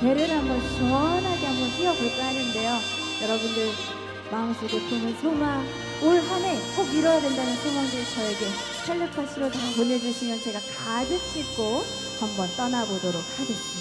배를 한번 시원하게 한번 띄워볼까 하는데요. 여러분들 마음속에 품은 소망, 올 한 해 꼭 이뤄야 된다는 소망들 저에게 텔레파시로 다 보내주시면 제가 가득 싣고 한번 떠나보도록 하겠습니다.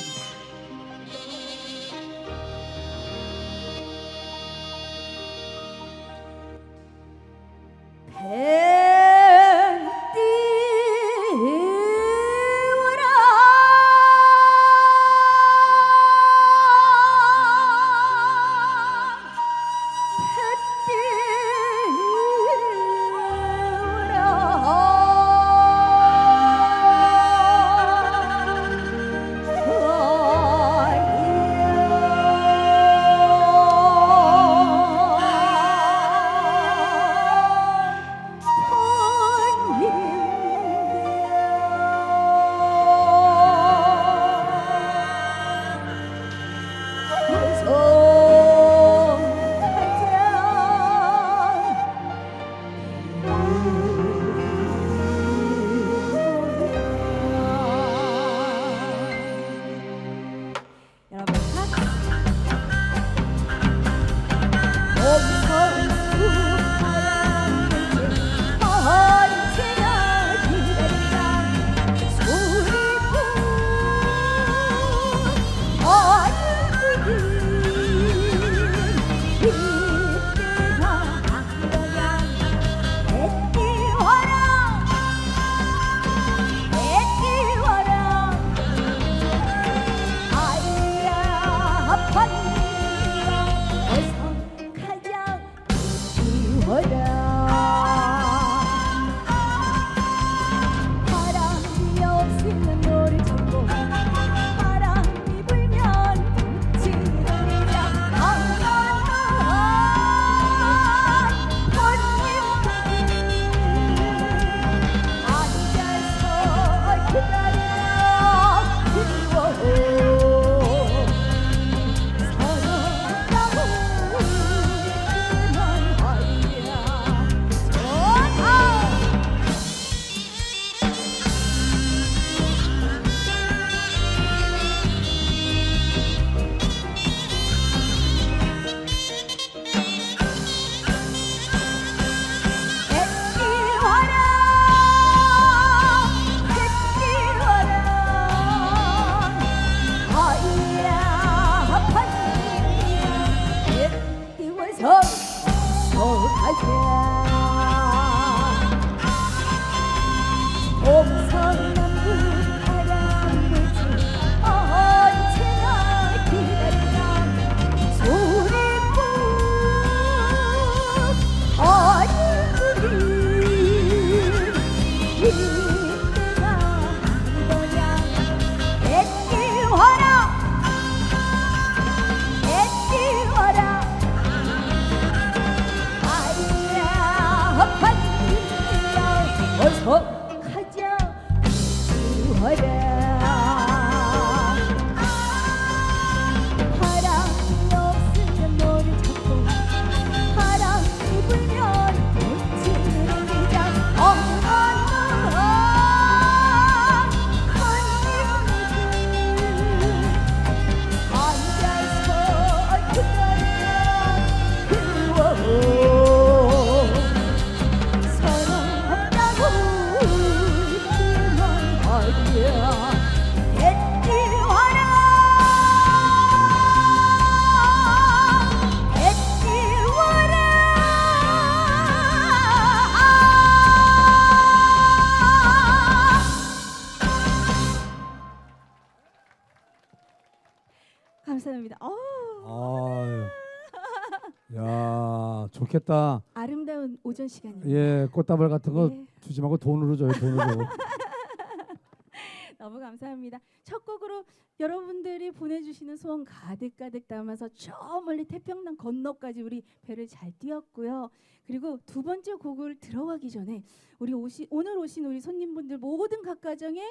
야, 좋겠다. 아름다운 오전 시간입니다. 예, 꽃다발 같은 거 예. 주지 말고 돈으로 줘요, 돈으로. 너무 감사합니다. 첫 곡으로 여러분들이 보내주시는 소원 가득 가득 담아서 저 멀리 태평양 건너까지 우리 배를 잘 띄웠고요. 그리고 두 번째 곡을 들어가기 전에 우리 오시, 오늘 오신 우리 손님분들 모든 각 가정에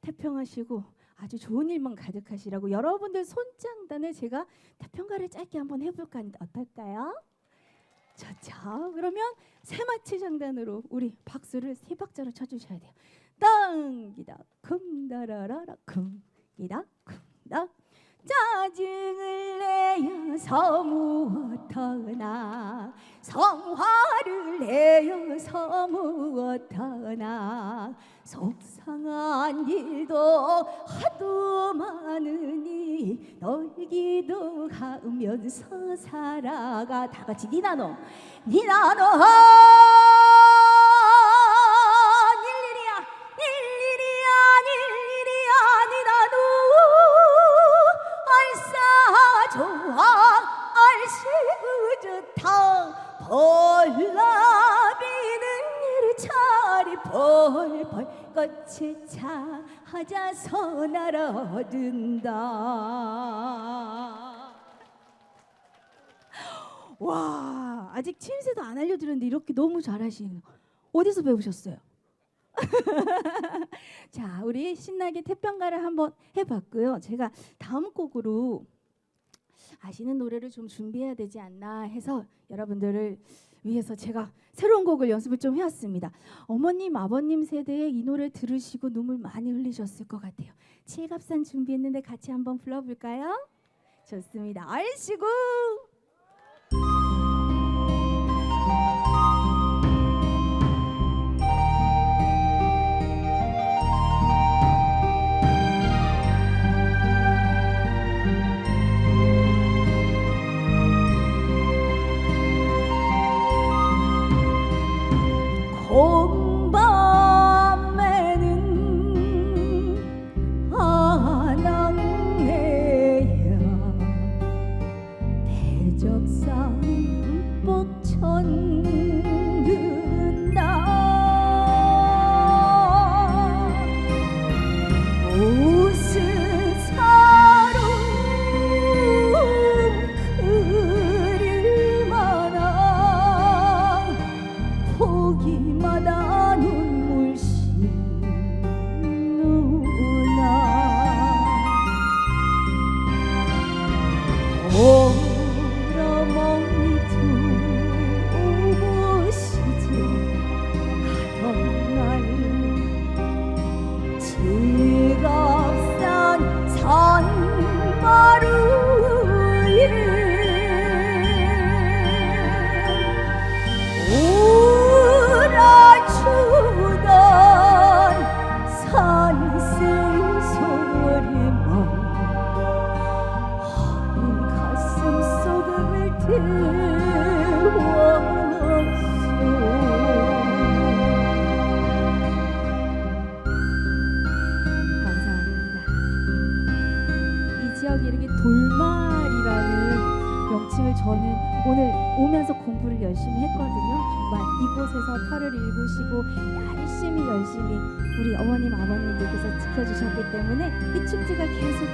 태평하시고 아주 좋은 일만 가득하시라고 여러분들 손장단에 제가 태평가를 짧게 한번 해볼까 하는데 어떨까요? 좋죠. 그러면 세마치 장단으로 우리 박수를 세 박자로 쳐주셔야 돼요. 땅기다 쿵다라라라 쿵기다 쿵다 짜증을 내어 서 무엇하나? 성화를 내어 서 무엇하나? 속상한 일도 하도 많으니 널 기도 하면서 살아가. 다 같이 니나노 니나노 벌나비는 일차리 벌벌 꽃을 찾아서 날아든다 와 아직 침새도 안 알려드렸는데 이렇게 너무 잘하시는 거 어디서 배우셨어요? 자 우리 신나게 태평가를 한번 해봤고요 제가 다음 곡으로 아시는 노래를 좀 준비해야 되지 않나 해서 여러분들을 위해서 제가 새로운 곡을 연습을 좀 해왔습니다. 어머님 아버님 세대에 이 노래 들으시고 눈물 많이 흘리셨을 것 같아요. 칠갑산 준비했는데 같이 한번 불러볼까요? 좋습니다. 얼씨구 보기마다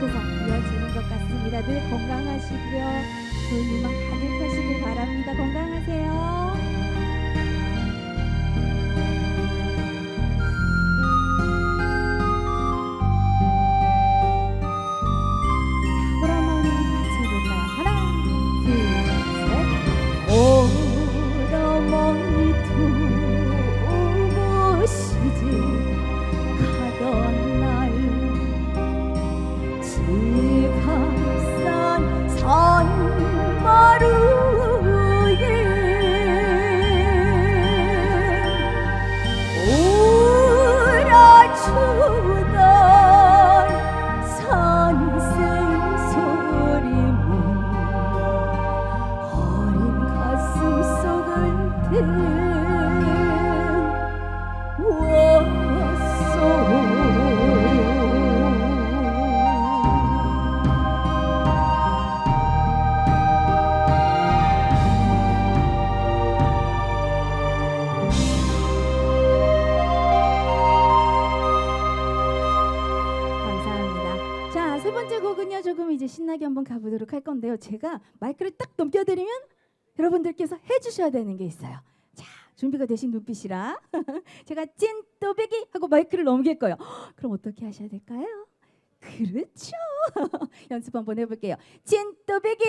계속해서 이어지는 것 같습니다. 늘 건강하시고요. 좋은 일만 가득하시길 바랍니다. 건강하세요. 산 이제 신나게 한번 가보도록 할 건데요. 제가 마이크를 딱 넘겨드리면 여러분들께서 해주셔야 되는 게 있어요. 자, 준비가 되신 눈빛이라 제가 찐또배기 하고 마이크를 넘길 거예요. 헉, 그럼 어떻게 하셔야 될까요? 그렇죠. 연습 한번 해볼게요. 찐또배기.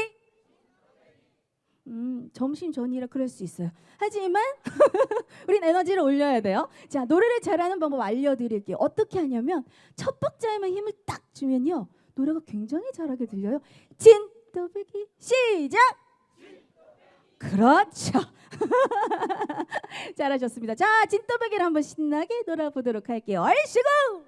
음, 점심 전이라 그럴 수 있어요. 하지만 우린 에너지를 올려야 돼요. 자, 노래를 잘하는 방법 알려드릴게요. 어떻게 하냐면 첫 박자에만 힘을 딱 주면요. 노래가 굉장히 잘하게 들려요. 진또배기 시작. 그렇죠. 잘하셨습니다. 자, 진또배기를 한번 신나게 놀아보도록 할게요. 얼씨구.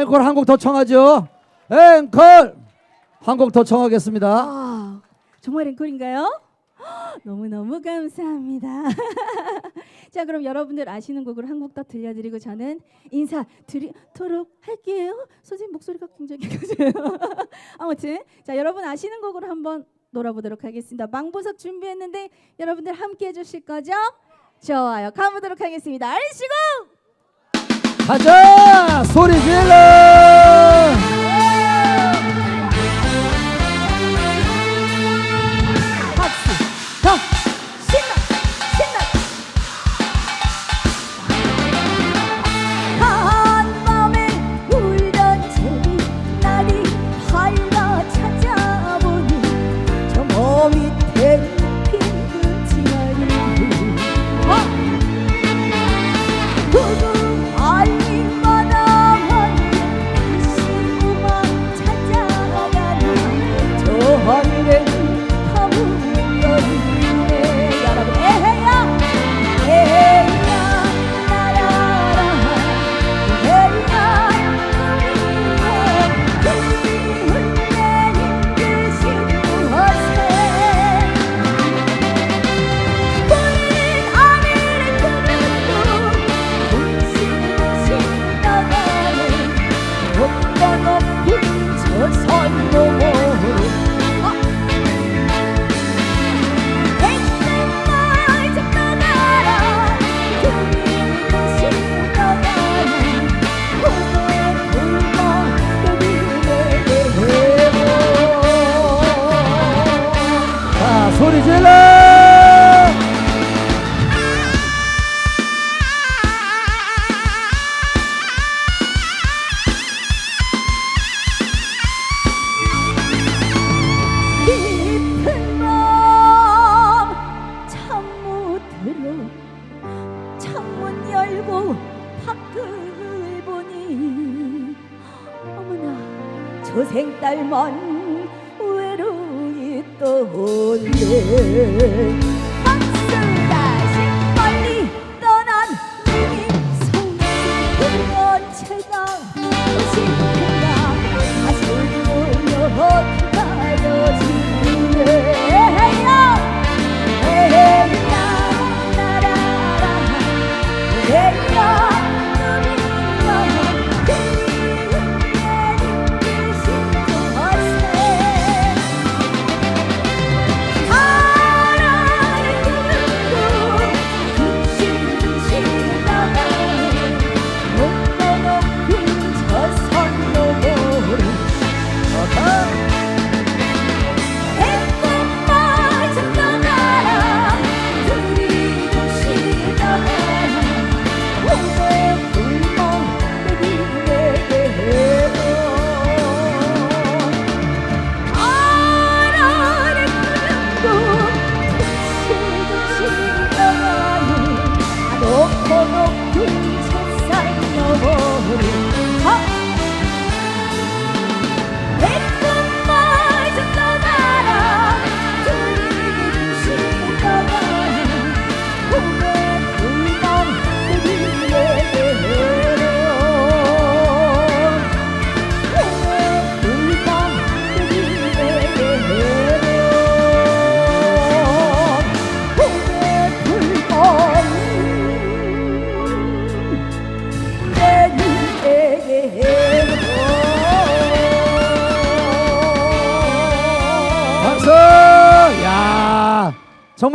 앵콜 한곡 더 청하죠. 앵콜 한 곡 더 청하겠습니다. 아, 정말 앵콜인가요? 너무너무 감사합니다. 자, 그럼 여러분들 아시는 곡을 한 곡 더 들려드리고 저는 인사 드리도록 할게요. 선생님 목소리가 굉장히 커져요. 아무튼 자, 여러분 아시는 곡으로 한번 놀아보도록 하겠습니다. 망보석 준비했는데 여러분들 함께 해주실 거죠? 좋아요. 가보도록 하겠습니다. 알시고 가자 소리 질러. mẫn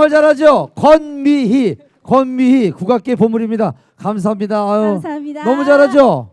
정말 잘하죠? 권미희. 권미희 국악계 보물입니다. 감사합니다. 아유, 감사합니다. 너무 잘하죠?